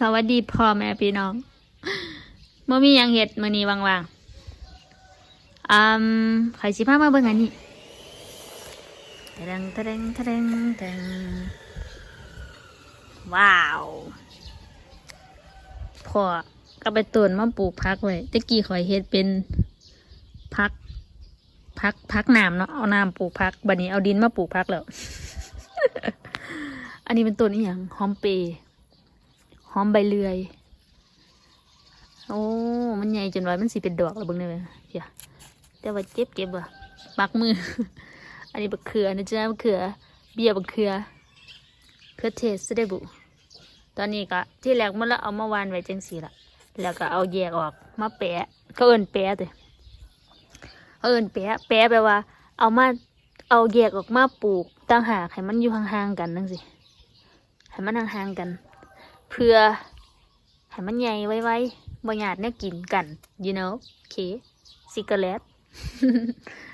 สวัสดีพ่อแม่พี่น้องเมื่อมียังเห็ดมื่อนี้ว่างๆอืมใครสิพามาเบิ่งอันนี้ทะเดงทะเดงทะเดงทะเดงว้าวพ่อก็ไปตุนมาปลูกพักไว้ตะกี้ข่อยเฮ็ดเป็นพักพักพักน้ำเนาะเอาน้ำปลูกพักบัดนี้เอาดินมาปลูกพักแล้ว อันนี้เป็นต้นอีหยังหอมเปรย์ อมใบเลื่อย โอ้ มันใหญ่จนว่ามันสิเป็นดอกแล้วเบิ่งได้ไหมเพียแต่ว่าเจ็บเจ็บว่ะปักมือ อันนี้บักเขือนะจ๊ะบักเขือ เบี้ยบักเขือเขือเทศสเดบุ ตอนนี้ก็ที่แรกมันล้วเอามาวานไว้จังสีละแล้วก็เอาแยกออกมาแปะเขาเอินแปะเลยเขาเอินแปะแปะแปลว่า เอามาเอาแยกออกมาปลูกต่างหากให้มันอยู่ห่างๆกันนั่นสิให้มันห่างๆกัน เพื่อให้มันใหญ่ไว้ๆบ่หยาดเนี่ยกินกัน you know โอเคซิกเกอร์เลต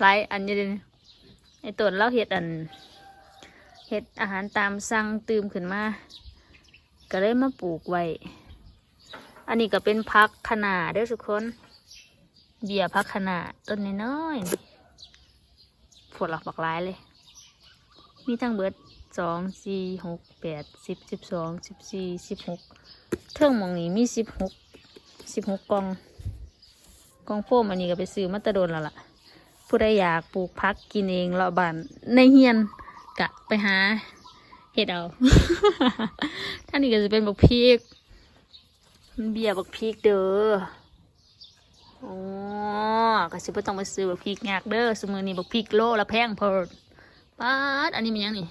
หลายอันอยู่เลยไอตัวเราเห็ดอันเห็ดอาหารตามสั่งตื่มขึ้นมา ก็เลยมาปลูกไว้ อันนี้ก็เป็นพักขนาดเด้อทุกคน เบียร์พักขนาดต้นน้อยๆฝดหลักบักหลายเลย มีทั้งเบิด สองสี่หกแปดสิบสิบสองสิบสี่สิบหกเท่งมองนี้มีสิบหกสิบหกกล่องกล่องโฟมอันนี้ก็ไปซื้อมาตะโดนแล้วล่ะ ผู้ใดอยากปลูกพักกินเองเราะบานในเฮียนกะไปหาเห็ดเอาท่านนี้ก็จะเป็นบักพริกมันเบียบักพริกเด้ออ๋อก็สิบ่ต้องไปซื้อบักพริกยากเด้อสมือนี้บักพริกโลละแพงเพิ่นป๊าดอันนี้มันยังนี่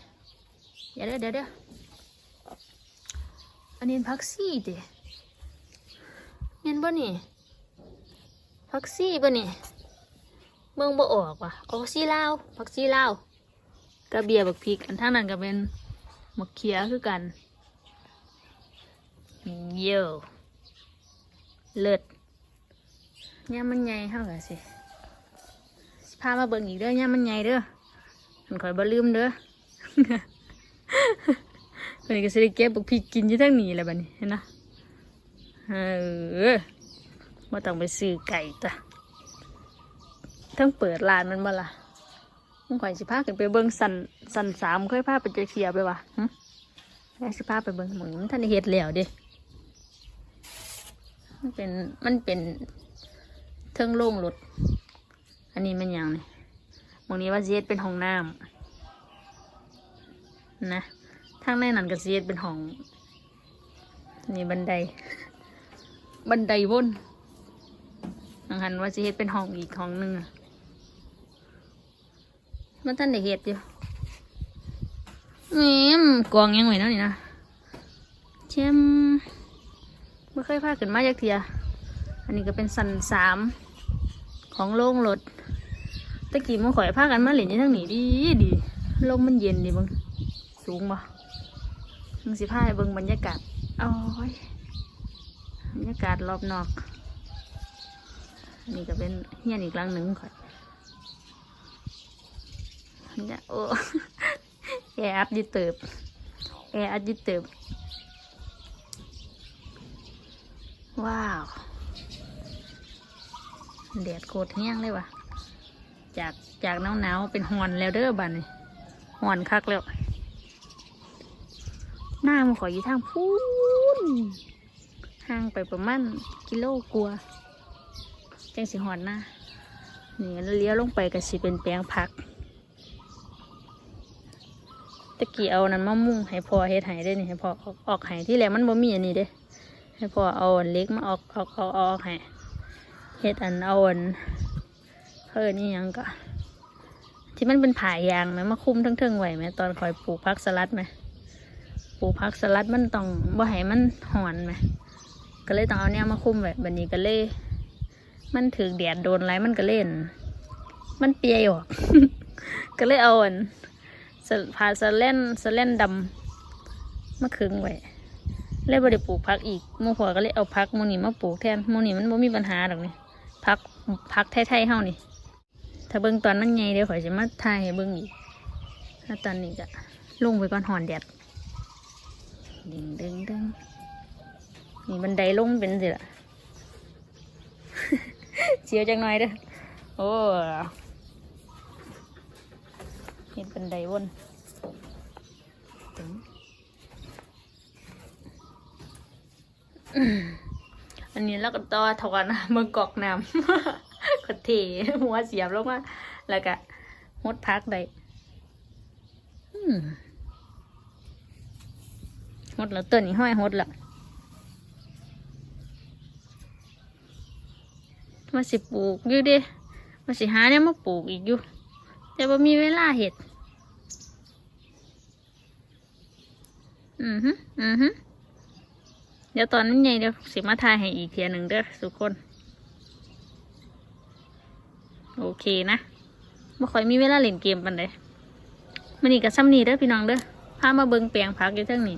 เดี๋ยวเดี๋ยวเดี๋ยวอันนี้พักซี่เด้เห็นบ่นี่พักซี่บ่นี่เบิ่งบ่ออกว่ะโอ้ซี่ลาวพักซี่ลาวกระเบียบักพริกอันทางนั้นก็เป็นมะเขียคือกันเยี่ยวเลิศย่ามมันใหญ่เท่ากันสิสิพามาเบิ่งอีกเด้อย่ามมันใหญ่เด้อมันคอยบ่ลืมเด้อ วันนี้ก็สิได้เก็บบุกพริกกินอยู่ทั้งนี้แหละบัดนี้เห็นนะเออว่าต้องไปซื้อไก่จ้ะทั้งเปิดร้านมันมาล่ะมึงข่อยสิพาขึ้นไปเบิ่งสันสันสามเคยพาไปเจอเทียไปวะหึแม่สิพาไปเบิ่งหมึงมันท่านได้เฮ็ดแล้วเด้มันเป็นมันเป็นเทิงโล่งรถอันนี้มันยังนี่ตรงนี้ว่าเซียดเป็นห้องน้ำ นะทางในนั้นก็เซียดเป็นห้อง นี่บันได บันไดวนทางหันว่าเซียดเป็นห้องอีกห้องหนึ่งมันท่านได้เห็ดอยู่นี่มกองยังไงนะนี่นะเชมไม่เคยพาขึ้นมาจากเทีย อันนี้ก็เป็นสันสามของโล่งรถตะกี้มันข่อยพากันมาเล่นยู่ทางนี้ดีดีลมมันเย็นดีเบัง สูงบ่มึงสิพาให้เบิ่งบรรยากาศโอ้ยบรรยากาศรอบนอกอันนี่ก็เป็นเฮียนอีกหลังหนึ่งข่อยเนี่ยโอ้แออัดอยึดเติบแออัดอยึดเติบ ว้าวแดดโคตรแห้งเลยว่ะ จากจากหนาวหนาวๆเป็นหอนแล้วเด้อบัดนี้หอนคักแล้ว หน้ามันขออยู่ทางพูนห่างไปประมาณกิโลกลัวาจังสิหอนน้านี่แล้วเลี้ยวลงไปก็สิเป็นแปลงผักตะกี้เอานั้นมามุ่งให้พอเฮ็ดไห้ได้นี่ให้พอออกออกไห้ที่แรกมันบ่มีอันนี้เด้ให้พอเอาอันเล็กมาออกออกออกออกให้เฮ็ดอันเอาอันเพิ่นนี่ยังก็ที่มันเป็นผายยางไหมมาคุ้มทั้งเทิงๆไหวไหมตอนคอยปลูกพักสลัดไหม ลูกพักสลัดมันต้องบ่ให้มันหอนไหมก็เลยต้องเอาเนี่ยมาคุมไว้บันนี้ก็เลย มันถือแดดโดนไรมันก็เล่น มันเปียออก ก็เลยเอาอันสะผ่าสเล่นสเล่นดำมาขึงไว้เลยบ่ได้ปลูกพักอีกหมู่ผัวก็เลยเอาพักหมูนี่มาปลูกแทนหมูนี่มันบ่มีปัญหาดอกนี่พักพักไทยๆเฮานี่ ถ้าเบิ่งตอนมันใหญ่เดี๋ยวข่อยจะมาถ่ายให้เบิ่งอีกถ้าตอนนี้ก็ลงไปก่อนหอนแดด ดึงดึงดึงนี่บันไดลงเป็นสิละเสียวจังหน่อยเด้อโอ้เห็นบันไดวนถึงอันนี้แล้วก็ต่อถอนเมืองกอกน้ำก็เทหัวเสียบลงมาแล้วก็หดพักได้อืม ดแล้วต้นนี้ห้อยหดและมาสิปลูกอยู่เดิมาสิหาเนี่ยมาปลูกอีกอยู่ แต่ว่ามีเวลาเห็ด อือฮึอือฮึเดี๋ยวตอนนั้นไงเดี๋ยวสิมาทายให้อีกเทียหนึ่งเด้อทุกคน โอเคนะไม่ค่อยมีเวลาเล่นเกมปันเลยมันนี่กับซ้ำนี่เด้อพี่น้องเด้อพามาเบิงแปลงพักอยู่ทั้งนี้